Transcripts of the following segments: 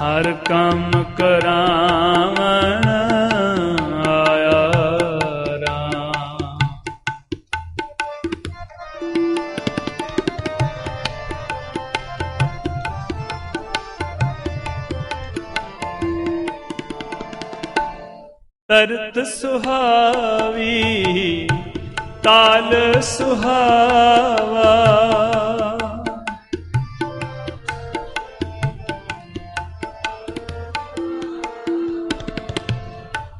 ਹਰ ਕੰਮ ਕਰਾਵਣ ਆਇਆ ਰਾਮ। ਤਰਤ ਸੁਹਾਵੀ ਤਾਲ ਸੁਹਾਵਾ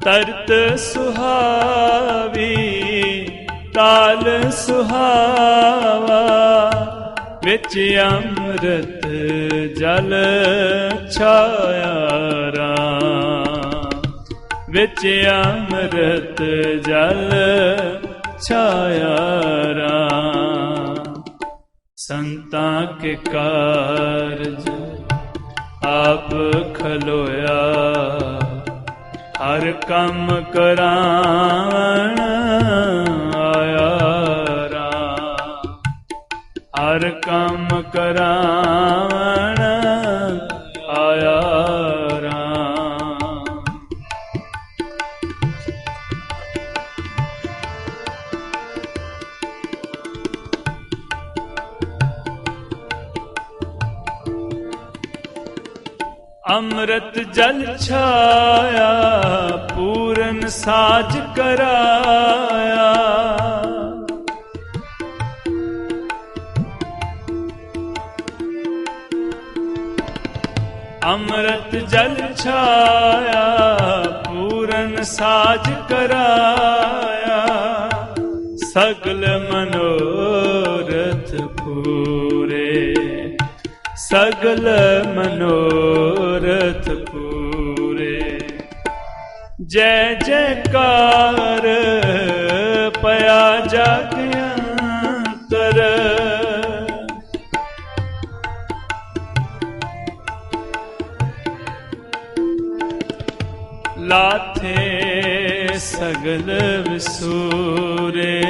ਤਰਤ ਸੁਹਾਵੀ, ਤਾਲ ਸੁਹਾਵਾ, ਵਿੱਚ ਅੰਮ੍ਰਿਤ ਜਲ ਛਾਇਆ ਰਾਮ। ਵਿੱਚ ਅੰਮ੍ਰਿਤ ਜਲ ਛਾਇਆ ਰਾਮ। ਸੰਤਾਂ ਕੇ ਕਾਰਜ ਆਪ ਖਲੋਇਆ। ਹਰ ਕੰਮ ਕਰਾਵਣ ਆਇਆ ਰਾਮ ਹਰ ਕੰਮ ਕਰਾਵਣ ਆਇਆ ਅੰਮ੍ਰਿਤ ਜਲ ਛਾਇਆ, ਪੂਰਨ ਸਾਜ ਕਰਾਇਆ। ਅੰਮ੍ਰਿਤ ਜਲ ਛਾਇਆ, ਪੂਰਨ ਸਾਜ ਕਰਾਇਆ। ਸਗਲ ਮਨੋਰਥ ਪੂਰੇ, ਸਗਲ ਮਨੋ ਮਨੋਰਥ ਪੂਰੇ ਜੈ ਜੈਕਾਰ ਪਿਆ ਜਗ ਅੰਤਰ ਲਾਥੇ ਸਗਲ ਵਿਸੂਰੇ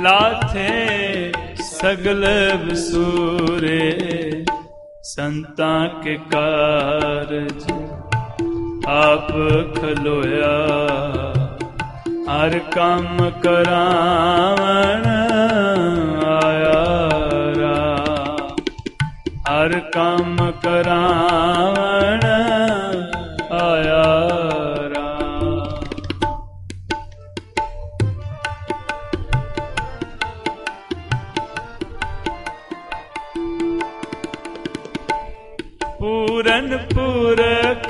ਲਾਥੇ ਸਗਲ ਵਿਸੂਰੇ ਸੰਤਾਂ ਕੇ ਕਾਰਜ ਆਪ ਖਲੋਇਆ। ਹਰ ਕੰਮ ਕਰਾਵਣ ਆਇਆ ਰਾਮ ਹਰ ਕੰਮ ਕਰਾ ਪੂਰਨ ਪੂਰਖ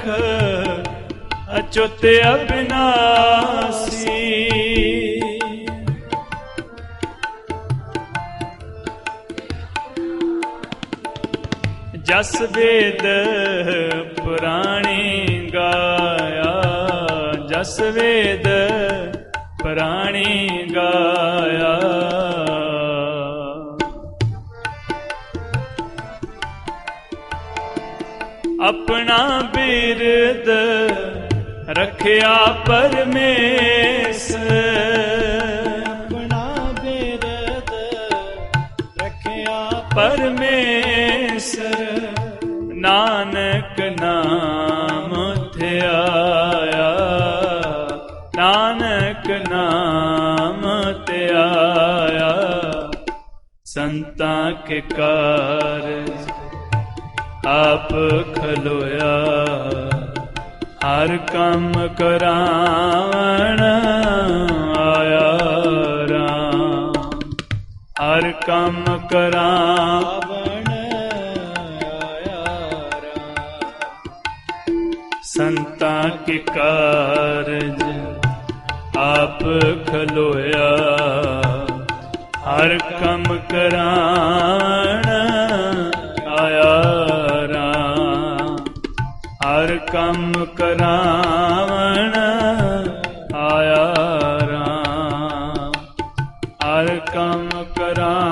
ਅਚੁੱਤ ਅਬਿਨਾਸੀ। ਜਸ ਵੇਦ ਪੁਰਾਣੀ ਗਾਇਆ ਜਸ ਵੇਦ ਪੁਰਾਣੀ ਗਾਇਆ। ਆਪਣਾ ਬਿਰਦ ਰੱਖਿਆ ਪਰਮੇਸ। ਆਪਣਾ ਬਿਰਦ ਰੱਖਿਆ ਪਰਮੇਸ਼ਰ। ਨਾਨਕ ਨਾਮ ਧਿਆਇਆ ਨਾਨਕ ਨਾਮ ਧਿਆਇਆ ਸੰਤਾਂ ਕੇ ਕਾਰਜ ਆਪ ਖਲੋਇਆ। ਹਰ ਕੰਮ ਕਰਾਵਣ ਆਇਆ ਰਾਮ। ਹਰ ਕੰਮ ਕਰਾਂ ਆਇਆ ਰਾਮ। ਸੰਤਾਂ ਕੇ ਕਾਰਜ ਆਪ ਖਲੋਇਆ। ਹਰ ਕੰਮ ਕਰਾਣ ਹਰ ਕੰਮ ਕਰਾਵਣ ਆਇਆ ਰਾਮ। ਹਰ ਕੰਮ ਕਰਾ